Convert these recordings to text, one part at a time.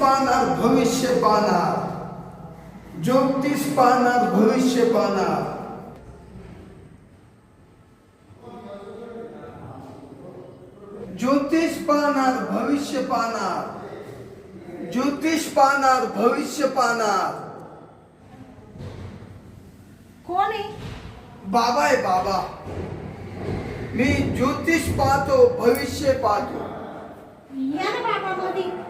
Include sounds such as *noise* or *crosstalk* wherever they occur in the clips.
पाहणार भविष्य पाहणार. ज्योतिष पाहणार भविष्य पाहणार. ज्योतिष पाहणार भविष्य पाहणार. ज्योतिष पाहणार भविष्य पाहणार. कोण आहे? बाबा आहे बाबा. मी ज्योतिष पाहतो भविष्य पाहतो. या ना बाबा मध्ये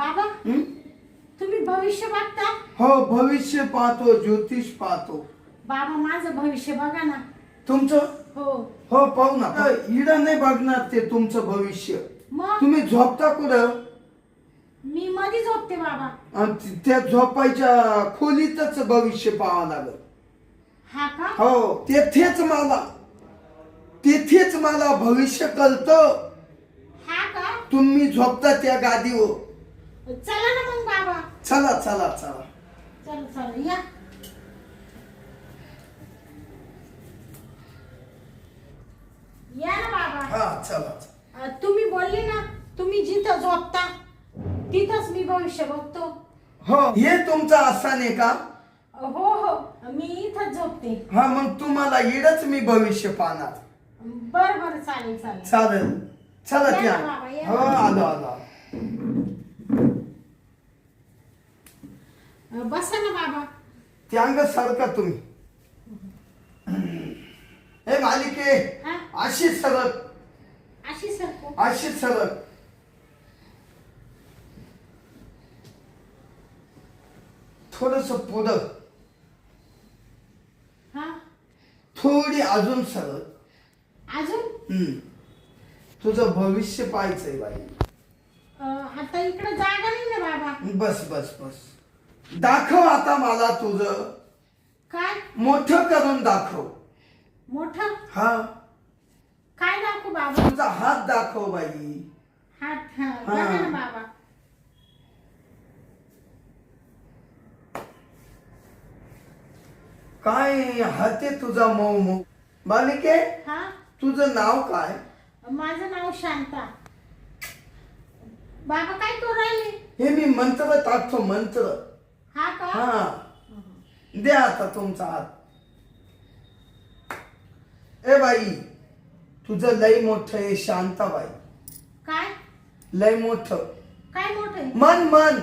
बाबा? तुम्ही भविष्य बघता? हो भविष्य पाहतो ज्योतिष पाहतो. बाबा माझं भविष्य बघा ना. तुमचं? हो. हो पाहू ना. इडा नाही बघणार ते तुमचं भविष्य. मग? तुम्ही झोपता कुठं? मी मध्ये झोपते बाबा. ती- त्या झोपायच्या खोलीतच भविष्य पाहावं लागल. हा का? हो तेथेच मला तेथेच मला भविष्य कळतं. हा का? तुम्ही झोपता त्या गादीवर. चला ना मग बाबा. चला चला चला. चल चल या. या ना बाबा. हा चला अ, तुम्ही बोलले ना तुम्ही जिथं झोपता तिथंच मी भविष्य बघतो. हो हे तुमचं आसान आहे का? हो हो मी इथंच झोपते. हा मग तुम्हाला इडच मी भविष्य पाहणार. बर बर चालेल चालेल. चालेल. चला या त्या. ना बाबा, या. हो. आलो आलो. बसा ना बाबा. ते अंग सारखा तुम्ही? हे मालिके हा? अशी सरक. अशी सरको. अशी सरक. थोडस पुढं. हा? थोडी अजून सरक. अजून? हम्म. तुझं भविष्य पाहायचंय बाई. अ, आता इकडे जागा नाही ना बाबा. बस बस बस. दाखव आता मला तुझं. काय? मोठं करून दाखव. मोठं? हा. काय दाखवू बाबा? तुझा हात दाखव बाई. हात हा. बघा ना बाबा. काय हाते तुझा मऊ मऊ? बालिके हा? तुझं नाव काय? माझं नाव शांता. बाबा काय करू राहिले? हे मी मंत्र टाकतो मंत्र. हा का? हा. द्या आता तुमचा हात. ए बाई तुझं लय मोठं आहे शांताबाई. काय? लय मोठं. काय मोठ आहे? मन मन.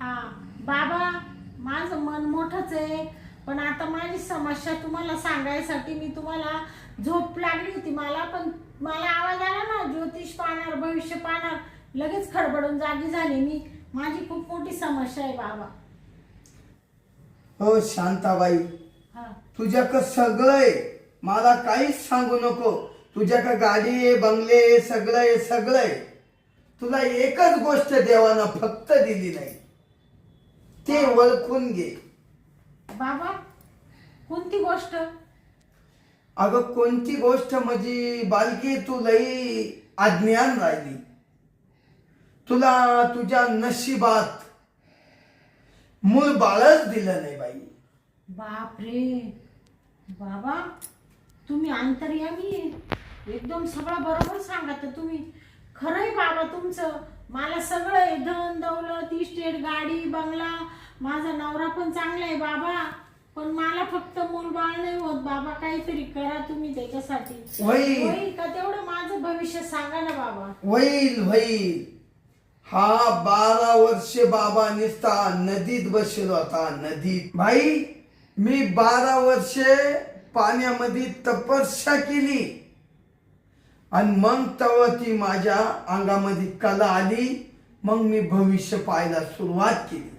हा. बाबा माझं मन मोठंच आहे. पण आता माझी समस्या तुम्हाला सांगायसाठी मी तुम्हाला झोप लागली होती. मला पण मला आवाज आला ना ज्योतिष पाहणार भविष्य पाहणार. लगेच खडबडून जागी झाली मी. माझी खूप मोठी समस्या आहे बाबा. हो शांताबाई. हा. तुझ्याकडं सगळं आहे. मला काहीच सांगू नको. तुझ्याकडं गाडी आहे बंगले आहे सगळं आहे सगळं आहे. तुला एकच गोष्ट देवानं फक्त दिली नाही. ते ओळखून घे. बाबा कोणती गोष्ट? अगं कोणती गोष्ट म्हणजे बालकी तू लई अज्ञान राहिली. तुला तुझ्या नशिबात मूळ बाळच दिलं नाही बाई. बापरे. बाबा तुम्ही अंतर्यामी आहे. एकदम सगळं बरोबर सांगत तुम्ही. खरंय बाबा तुमचं. मला सगळं आहे. धन दौलत इस्टेट गाडी बंगला. माझा नवरा पण चांगला आहे बाबा. पण मला फक्त मूलबाळ नाही होत. बाबा काहीतरी करा तुम्ही त्याच्यासाठी. होईल होईल का? तेवढं माझं भविष्य सांगा ना बाबा. होईल होईल हा बारा वर्षे बाबा निसता नदीत बसलो होता नदीत. भाई मी बारा वर्षे पाण्यामध्ये तपस्या केली. आणि मग तेव्हा ती माझ्या अंगामध्ये कला आली मग मी भविष्य पाहायला सुरुवात केली.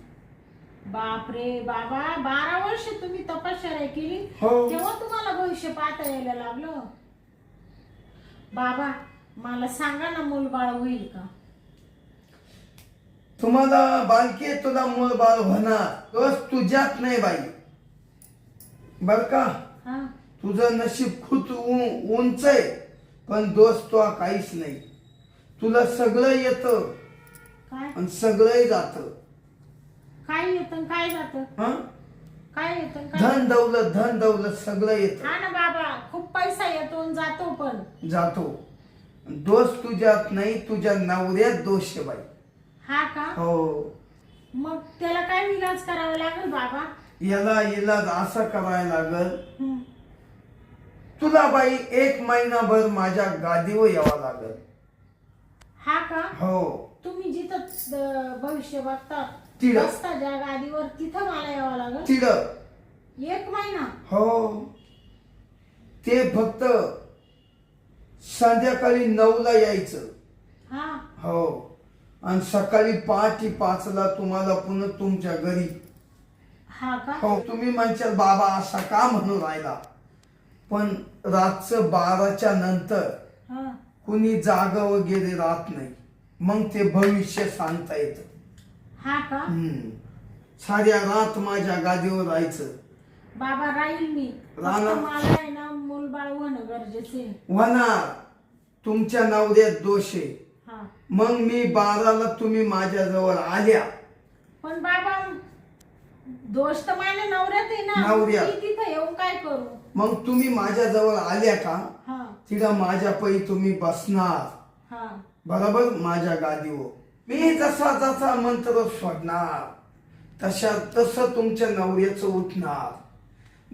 बापरे बाबा बारा वर्ष तुम्ही तपश्चर्या केली? हो. तेव्हा तुम्हाला भविष्य पाहता यायला लागलं? बाबा मला सांगा ना मूलबाळ होईल का? तुम्हाला बालकी तुला मूळ बाळ होणार. बस तुझ्यात नाही बाई. बर का? हा. तुझं नशीब खूप उंच आहे पण दोस्त तो काहीच नाही. तुला सगळं येतं. काय? आणि सगळंही जातं. काय येतं काय जातं? हा? काय येतं काय धन दौलत धन दौलत सगळं येतं. हा ना बाबा खूप पैसा येतो आणि जातो पण. जातो. दोष तुझ्यात नाही तुझ्या नवऱ्यात दोष आहे बाई. हा का? हो. मग त्याला काय इलाज करावा लागेल बाबा? याला इलाज असा करायला लागल हं. तुला बाई एक महिनाभर माझ्या गादीवर यावं लागल. हा का? हो. तुम्ही जिथं अं, भविष्य बघता तिथं. बसता ज्या गादीवर तिथं मला यावं लागेल? तिड एक महिना? हो. ते फक्त संध्याकाळी नऊला यायचं. हा. हो. आणि सकाळी पहाटे पाचला तुम्हाला पुन्हा तुमच्या घरी. हा का? हो तुम्ही म्हणशाल बाबा असा का म्हणून राहिला? पण रातचं बाराच्या नंतर हा. कुणी जाग वगैरे राहत नाही. मग ते भविष्य सांगता येतं. हा का? हम्म. साऱ्या रात माझ्या गादीवर राहायचं. बाबा राहील मी. राहणार. फक्त मला आहे ना मूलबाळ होणं गरजेचे होणार. तुमच्या नवऱ्यात दोष आहे. मग मी बाराला तुम्ही माझ्याजवळ आल्या. पण बाबा दोष तर माझ्या नवऱ्यात आहे ना. नवऱ्यात. मी तिथं येऊन काय करू? मग तुम्ही माझ्याजवळ आल्या का? हा. तिला माझ्या पै तुम्ही बसणार. हा. बरोबर? माझ्या गादीवर. मी जसा जसा मंत्र सोडणार तशा तसं तुमच्या नवऱ्याचं उठणार.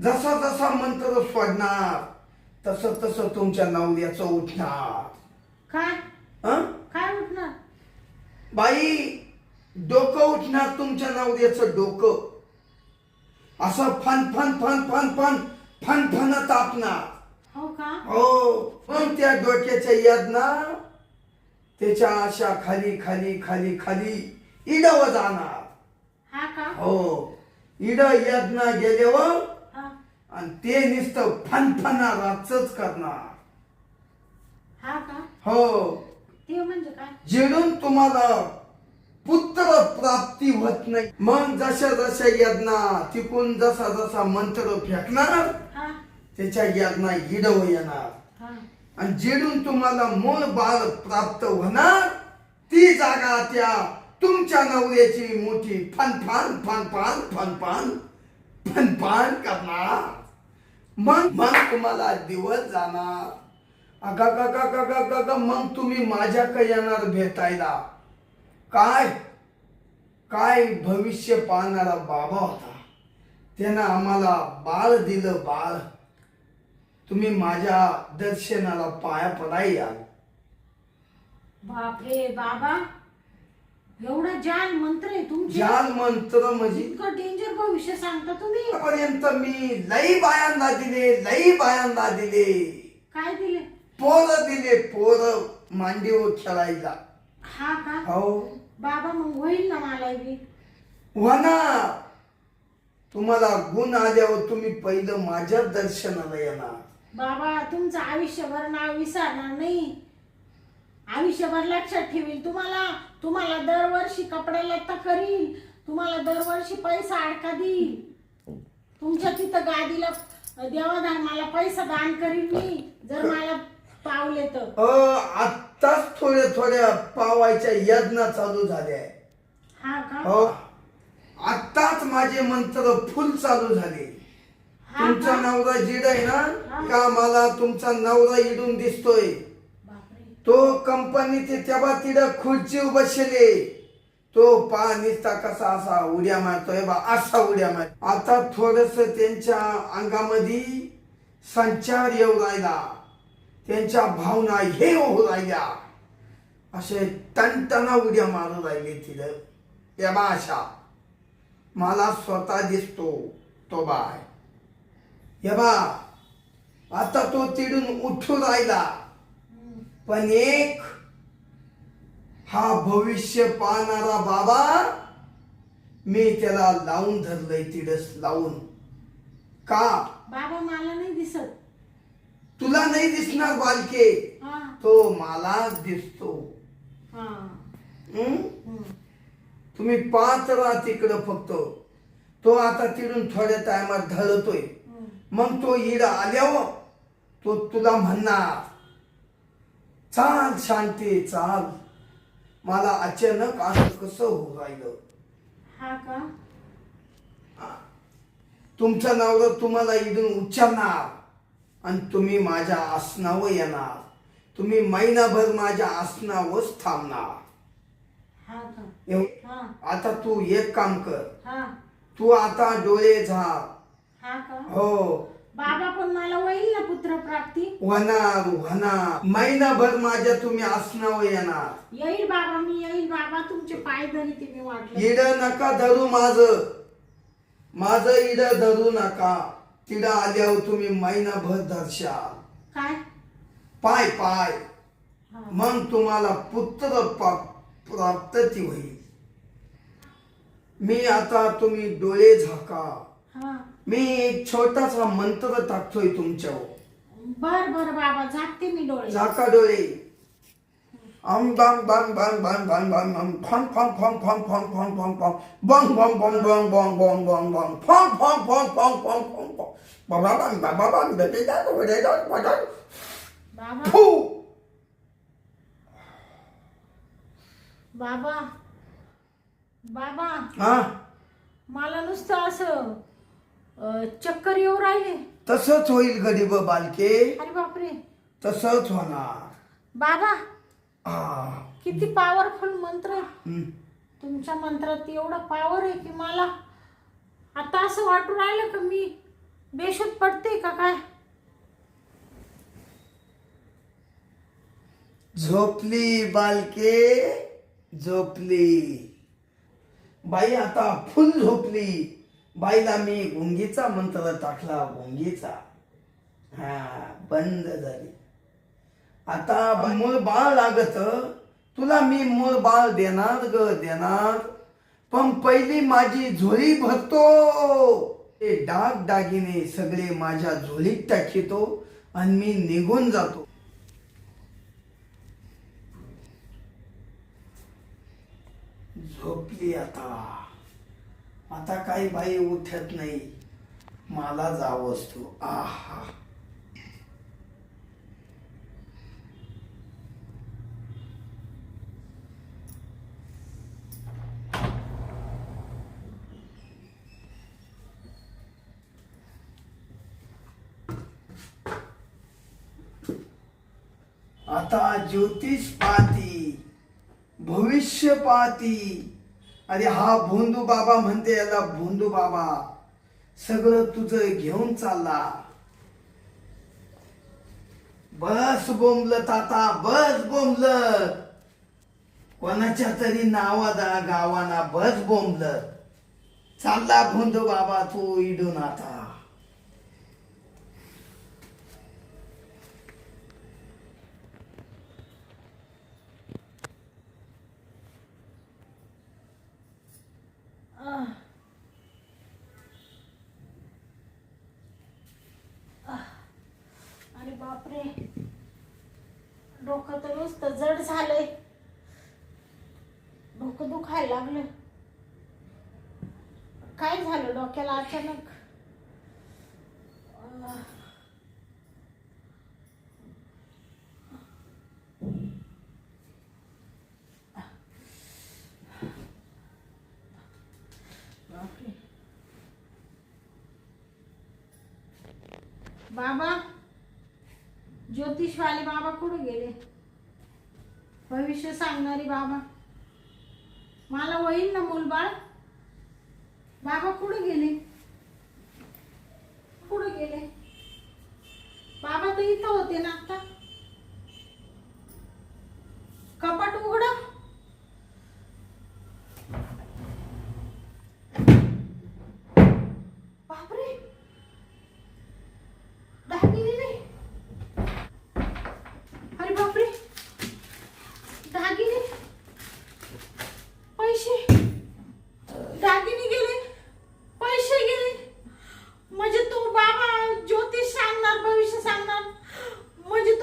जसा जसा मंत्र सोडणार तसं तसं तुमच्या नवऱ्याचं उठणार. काय हं? उठणार बाई डोकं उठणार तुमच्या नवऱ्याचं डोकं. असं fun fun fun fun fun fun fun तापणार. हो का? हो. त्या डोक्याच्या यादना त्याच्या अशा खाली खाली खाली खाली इडव जाणार. हा का? हो. इड यज्ञ गेल्यावर हा. आणि ते नुसतं फनफना रातच करणार. हा का? हो. ते म्हणजे काय? जेणून तुम्हाला पुत्र प्राप्ती होत नाही. मग जशा जशा यज्ञा तिकून जसा जसा मंत्र फेकणार हा. त्याच्या यज्ञा इडव येणार. हा. आणि जेडून तुम्हाला मूळ बाळ प्राप्त होणार ती जागा त्या तुमच्या नवऱ्याची मोठी फनफान फनफान फनफान फनफान करणार. मग मग तुम्हाला दिवस जाणार. अगा गा गा गा मग तुम्ही माझ्याकडे येणार भेटायला. काय? काय भविष्य पाहणारा बाबा होता. त्यानं आम्हाला बाळ दिलं बाळ. तुम्ही माझ्या दर्शनाला पाया पडाय याल. बापरे बाबा. एवढा जान मंत्र आहे तुमचे. ज्ञान मंत्र म्हणजे? इतकं डेंजर भविष्य सांगता तुम्ही. पर्यंत मी लई बायांना दिले लई बायांना दिले. काय दिले? पोर दिले पोर मांडीवर खेळायला. हा का? हो. बाबा मग होईल ना मला बी तुम्हाला गुण आल्यावर तुम्ही पहिलं माझ्या दर्शनाला येणार. बाबा तुमचं आयुष्यभर नाव विसरणार नाही. आयुष्यभर लक्षात ठेवील तुम्हाला. तुम्हाला दरवर्षी कपडे लत्ता करील. तुम्हाला दरवर्षी पैसा अडका देईल. तुमच्या तिथं गादीला देवाधर्माला पैसा दान करील मी. जर मला पावले तर अ आत्ताच थोड्या थोड्या पावायच्या यज्ञ चालू झाल्या. आहे हा का? हो आत्ताच माझे मंत्र फुल चालू झाले. हा तुमचा का? नवरा जिड आहे. ना का मला तुमचा नवरा इडून दिसतोय. बापरे. तो कंपनीत तेव्हा तिथं खुर्ची बसले तो पा निसता कसा असा उड्या मारतोय बा असा उड्या मार. आता थोडस त्यांच्या अंगामध्ये संचार येऊ राहिला. त्यांच्या भावना हे होऊ राहिल्या असे टणटणा उड्या मारू राहिले तिथं. या अशा. मला स्वतः दिसतो तो बाय हे बा आता तो तिडून उठून राहिला. पण एक हा भविष्य पाहणारा बाबा मी त्याला लावून धरलंय तिडस लावून. का? बाबा मला नाही दिसत. तुला नाही दिसणार बालके. तो मला दिसतो? हम्म. तुम्ही पाहत राहा तिकडं फक्त. तो आता तिडून थोड्या टायमात ढळतोय. मग तो इड आल्यावर तो तुला म्हणणार चाल शांती चाल. मला अचानक असं कसं होऊ राहिलं? हा का? तुमचं नवरा तुम्हाला इथून उच्चारणार आणि तुम्ही माझ्या आसनावर येणार. तुम्ही महिनाभर माझ्या आसनावरच थांबणार. आता तू एक काम कर. हा. तू आता डोळे झाक हा हो. बाबा पण मला होईल ना पुत्र प्राप्ती होणार होणार. महिनाभर माझ्या तुम्ही आसनावर येणार. येईल बाबा मी येईल बाबा. तुमचे पाय धरी ते मी वाटलं. इड नका धरू माझ. माझ इड धरू नका. तिड आल्यावर तुम्ही महिनाभर धरशाल काय? पाय पाय. मग तुम्हाला पुत्र प्राप्ती होईल. मी आता तुम्ही डोळे झाका. मी एक छोटासा मंत्र टाकतोय तुमच्यावर. बर बर बाबा झाकते मी डोळे. झाका डोळे. बाबा बाबा हा मला नुसतं असं चक्कर येऊ राहिले तसंच होईल गरीब बालके अरे बापरे तसंच होणार बाबा किती पॉवरफुल मंत्र. आहे. तुमच्या मंत्रात एवढं पॉवर आहे की मला आता असं वाटून राहिलं का मी बेशुद्ध पडते का काय? झोपली बालके झोपली. बाई आता फुल झोपली. बाईला मी गुंगीचा मंत्र टाकला गुंगीचा. हा बंद झाली. आता मूळ बाळ लागत तुला मी मूळ बाळ देणार ग देणार. पण पहिली माझी झोळी भरतो. ते डाग दागिने सगळे माझ्या झोळीत टाकितो आणि मी निघून जातो. झोपली आता. आता काही बाई उठत नाही. मला जावंच असतो आहा. आता ज्योतिष पाहती भविष्य पाहती. अरे हा भोंदू बाबा म्हणते याला भोंदू बाबा सगळं तुझं घेऊन चालला. बस बोंबलत आता बस बोंबलत कोणाच्या तरी नावादा गावाना बस बोंबलत चालला भोंदू बाबा तू इडून आता आह. आह. अरे बापरे डोकं तर नुसतं जड झालंय. डोकं दुखायला लागलं. काय झालं डोक्याला अचानक? बाबा. ज्योतिषवाले बाबा कुठे गेले? भविष्य सांगणारी बाबा. मला होईल ना मुलबाळ? बाबा कुठे गेले? कुठे गेले? बाबा तर इथं होते ना आता. कपाट उघड बापरे दागिने नाही अरे बापरे दागिने पैसे दागिने गेले पैसे गेले म्हणजे तो बाबा ज्योतिष सांगणार भविष्य सांगणार म्हणजे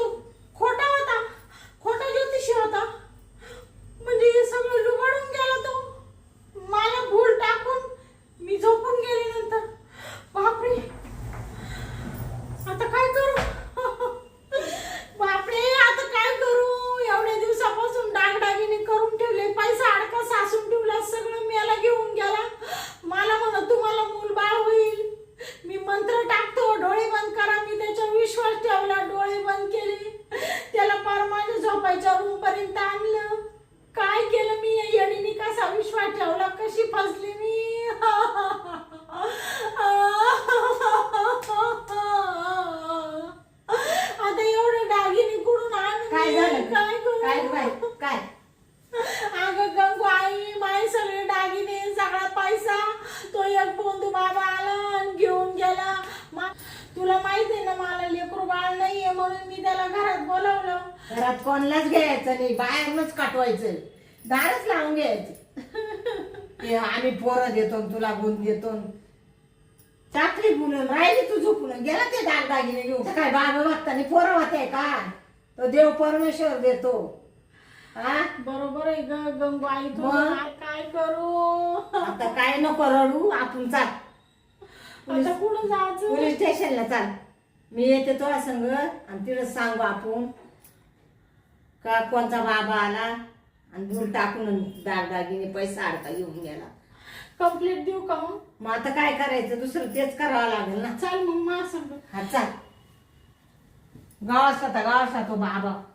म्हणून मी त्याला घरात बोलावलं घरात कोणालाच घ्यायचं नाही बाहेरूनच काटवायचं. दारच लावून घ्यायचं. *laughs* ते आम्ही पोरं देतो तुला गुण देतो. चाकरी बोलून राहिली तू झोपून गेला ते दागदागिने घेऊन. काय बाबा बघताना पोरं होते का? तो देव परमेश्वर देतो. हा बरोबर आहे ग मग? तुला काय करू? आता काय नको रडू आपण चाल. आता कुठं जायचं? पोलीस स्टेशनला चाल. मी येते तुला संग आणि तिथं सांगू आपण. का कोणता बाबा आला? आणि दूर टाकून दागदागिने पैसा अडका घेऊन गेला. कंप्लेंट देऊ का मग? मग आता काय करायचं? दुसरं तेच करावं लागेल ना. चाल मग मा सांग. हा चाल. गावात होता गावात तो बाबा.